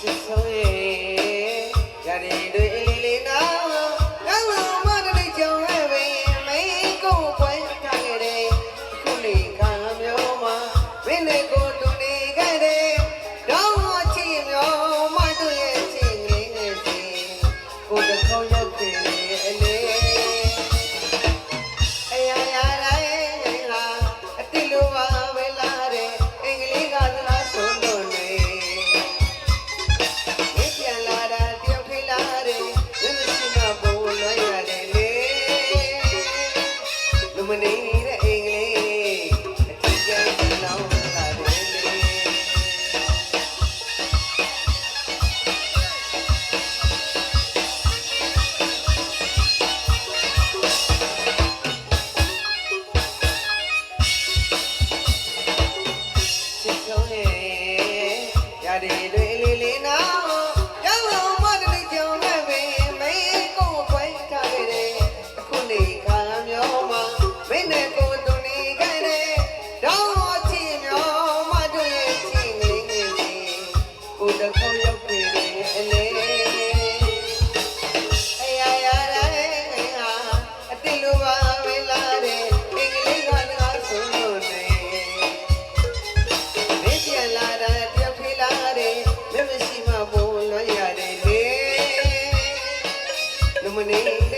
just tell me. မနေနဲ့အင်္ဂလိပ်အထူးကြမ်းလောင်းလာတယ်လေစစ်ဆုံးရဲ့ရာတွေတွေ money.